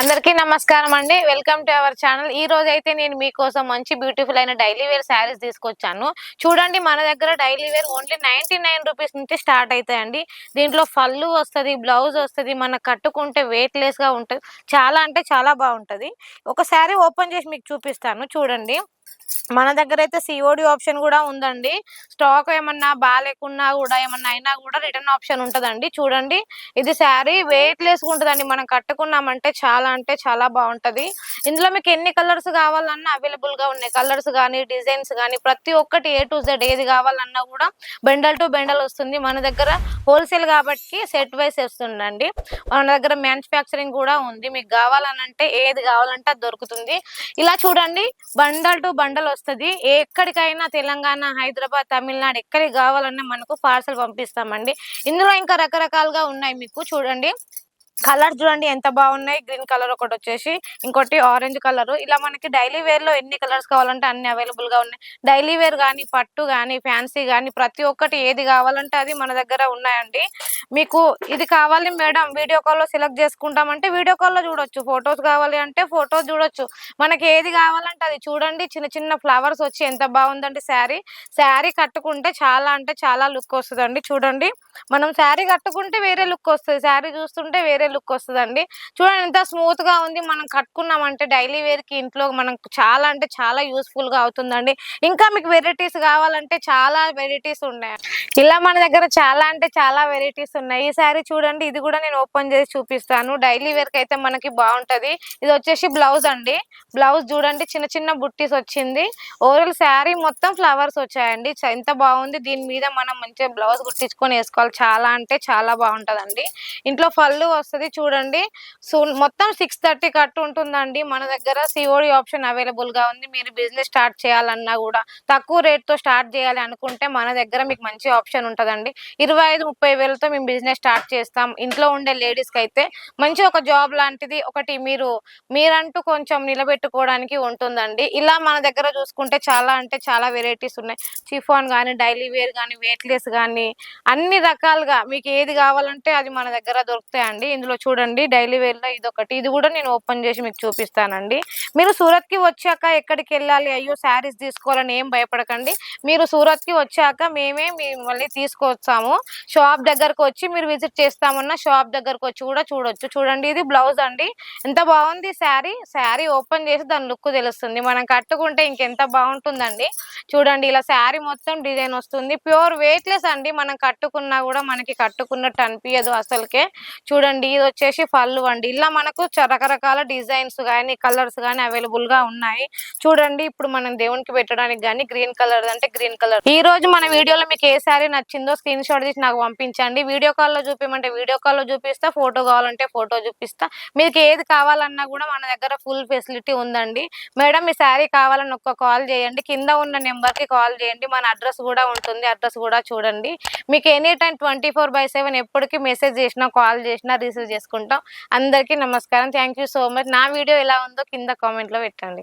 అందరికీ నమస్కారం అండి. వెల్కమ్ టు అవర్ ఛానల్ ఈ రోజు అయితే నేను మీకోసం మంచి బ్యూటిఫుల్ అయిన డైలీ వేర్ శారీస్ తీసుకొచ్చాను. చూడండి మన దగ్గర daily wear only ninety nine rupees నుంచి స్టార్ట్ అవుతాయండి దీంట్లో ఫల్లు వస్తుంది బ్లౌజ్ వస్తుంది మన కట్టుకుంటే వెయిట్లెస్గా ఉంటుంది. చాలా అంటే చాలా బాగుంటుంది. ఒక శారీ ఓపెన్ చేసి మీకు చూపిస్తాను. చూడండి. మన దగ్గర అయితే సిఓడి ఆప్షన్ కూడా ఉందండి. స్టాక్ ఏమన్నా బాగాలేకున్నా కూడా ఏమన్నా అయినా కూడా రిటర్న్ ఆప్షన్ ఉంటుందండి. చూడండి ఇది శారీ వెయిట్ లెస్ ఉంటుందండి. మనం కట్టుకున్నామంటే చాలా అంటే చాలా బాగుంటది. ఇందులో మీకు ఎన్ని కలర్స్ కావాలన్నా అవైలబుల్గా ఉన్నాయి. కలర్స్ కానీ డిజైన్స్ కానీ ప్రతి ఒక్కటి ఏ టు జెడ్ ఏది కావాలన్నా కూడా బెండల్ టు బెండల్ వస్తుంది. మన దగ్గర హోల్సేల్ కాబట్టి సెట్ వైస్ వస్తుందండి. మన దగ్గర మ్యానుఫ్యాక్చరింగ్ కూడా ఉంది. మీకు కావాలనంటే ఏది కావాలంటే అది దొరుకుతుంది. ఇలా చూడండి బండల్ టు బండలు వస్తుంది ఎక్కడికైనా తెలంగాణ హైదరాబాద్ తమిళనాడు ఎక్కడికి కావాలన్నా మనకు పార్సల్ పంపిస్తామండి. ఇందులో ఇంకా రకరకాలుగా ఉన్నాయి మీకు చూడండి. కలర్ చూడండి ఎంత బాగున్నాయి. గ్రీన్ కలర్ ఒకటి వచ్చేసి ఇంకోటి ఆరెంజ్ కలర్. ఇలా మనకి డైలీ వేర్లో ఎన్ని కలర్స్ కావాలంటే అన్ని అవైలబుల్గా ఉన్నాయి. డైలీ వేర్ కానీ పట్టు కానీ ఫ్యాన్సీ కానీ ప్రతి ఒక్కటి ఏది కావాలంటే అది మన దగ్గర ఉన్నాయండి. మీకు ఇది కావాలి మేడం వీడియో కాల్లో సెలెక్ట్ చేసుకుంటామంటే వీడియో కాల్లో చూడొచ్చు. ఫొటోస్ కావాలి అంటే ఫొటోస్ చూడొచ్చు. మనకి ఏది కావాలంటే అది చూడండి. చిన్న చిన్న ఫ్లవర్స్ వచ్చి ఎంత బాగుందండి శారీ. శారీ కట్టుకుంటే చాలా అంటే చాలా లుక్ వస్తుందండి. చూడండి. మనం శారీ కట్టుకుంటే వేరే లుక్ వస్తుంది. శారీ చూస్తుంటే వేరే లుక్ వస్తుందండి. చూడండి ఎంత స్మూత్గా ఉంది. మనం కట్టుకున్నామంటే డైలీ వేర్కి ఇంట్లో మనం చాలా అంటే చాలా యూస్ఫుల్గా అవుతుందండి. ఇంకా మీకు వెరైటీస్ కావాలంటే చాలా వెరైటీస్ ఉన్నాయి. ఇలా మన దగ్గర చాలా అంటే చాలా వెరైటీస్ ఉన్నాయి. ఈ సారీ చూడండి ఇది కూడా నేను ఓపెన్ చేసి చూపిస్తాను. డైలీ వేర్కి అయితే మనకి బాగుంటది. ఇది వచ్చేసి బ్లౌజ్ అండి. బ్లౌజ్ చూడండి చిన్న చిన్న బుట్టీస్ వచ్చింది. ఓవరాల్ శారీ మొత్తం ఫ్లవర్స్ వచ్చాయండి. ఎంత బాగుంది. దీని మీద మనం మంచిగా బ్లౌజ్ కుట్టించుకొని వేసుకోవాలి. చాలా అంటే చాలా బాగుంటదండి. ఇంట్లో ఫళ్ళు వస్తాయి. వస్తుంది చూడండి. సో మొత్తం సిక్స్ థర్టీ కట్ ఉంటుందండి. మన దగ్గర సిఓడి ఆప్షన్ అవైలబుల్గా ఉంది. మీరు బిజినెస్ స్టార్ట్ చేయాలన్నా కూడా తక్కువ రేట్తో స్టార్ట్ చేయాలి అనుకుంటే మన దగ్గర మీకు మంచి ఆప్షన్ ఉంటుందండి. ఇరవై ఐదు ముప్పై వేలతో మేము బిజినెస్ స్టార్ట్ చేస్తాం. ఇంట్లో ఉండే లేడీస్కి అయితే మంచి ఒక జాబ్ లాంటిది ఒకటి మీరు మీరంటూ కొంచెం నిలబెట్టుకోవడానికి ఉంటుందండి. ఇలా మన దగ్గర చూసుకుంటే చాలా అంటే చాలా వెరైటీస్ ఉన్నాయి. చిఫాన్ కానీ డైలీ వేర్ కానీ వెయిట్లెస్ కానీ అన్ని రకాలుగా మీకు ఏది కావాలంటే అది మన దగ్గర దొరుకుతాయండి. ఇందులో చూడండి డైలీ వేర్లో ఇది ఒకటి ఇది కూడా నేను ఓపెన్ చేసి మీకు చూపిస్తానండి. మీరు సూరత్కి వచ్చాక ఎక్కడికి వెళ్ళాలి? అయ్యో శారీస్ తీసుకోవాలని ఏం భయపడకండి. మీరు సూరత్కి వచ్చాక మేమే మిమ్మల్ని తీసుకొచ్చాము షాప్ దగ్గరకు వచ్చి మీరు విజిట్ చేస్తామన్నా షాప్ దగ్గరకు వచ్చి కూడా చూడొచ్చు. చూడండి ఇది బ్లౌజ్ అండి. ఎంత బాగుంది శారీ? శారీ ఓపెన్ చేసి దాని లుక్ తెలుస్తుంది. మనం కట్టుకుంటే ఇంకెంత బాగుంటుందండి. చూడండి ఇలా శారీ మొత్తం డిజైన్ వస్తుంది. ప్యూర్ వెయిట్లెస్ అండి మనం కట్టుకున్నా కూడా మనకి కట్టుకున్నట్టు అనిపించదు అసలుకే. చూడండి ఇది వచ్చేసి పళ్ళు అండి. ఇలా మనకు చ- రకరకాల డిజైన్స్ కానీ కలర్స్ కానీ అవైలబుల్గా ఉన్నాయి. చూడండి ఇప్పుడు మనం దేవునికి పెట్టడానికి కానీ గ్రీన్ కలర్ అంటే గ్రీన్ కలర్. ఈ రోజు మన వీడియోలో మీకు ఏ శారీ నచ్చిందో స్క్రీన్ షాట్ తీసి నాకు పంపించండి. వీడియో కాల్లో చూపించమంటే వీడియో కాల్లో చూపిస్తా ఫోటో కావాలంటే ఫోటో చూపిస్తా. మీకు ఏది కావాలన్నా కూడా మన దగ్గర ఫుల్ ఫెసిలిటీ ఉందండి. మేడం మీ శారీ కావాలని ఒక్క కాల్ చేయండి. కింద ఉన్న నెంబర్కి కాల్ చేయండి. మన అడ్రస్ కూడా ఉంటుంది. అడ్రస్ కూడా చూడండి. మీకు any time twenty four by seven ఎప్పటికీ మెసేజ్ చేసినా కాల్ చేసినా రిసీవ్ చేసుకుంటాం. అందరికీ నమస్కారం. థ్యాంక్ సో మచ్ నా వీడియో ఎలా ఉందో కింద కామెంట్లో పెట్టండి.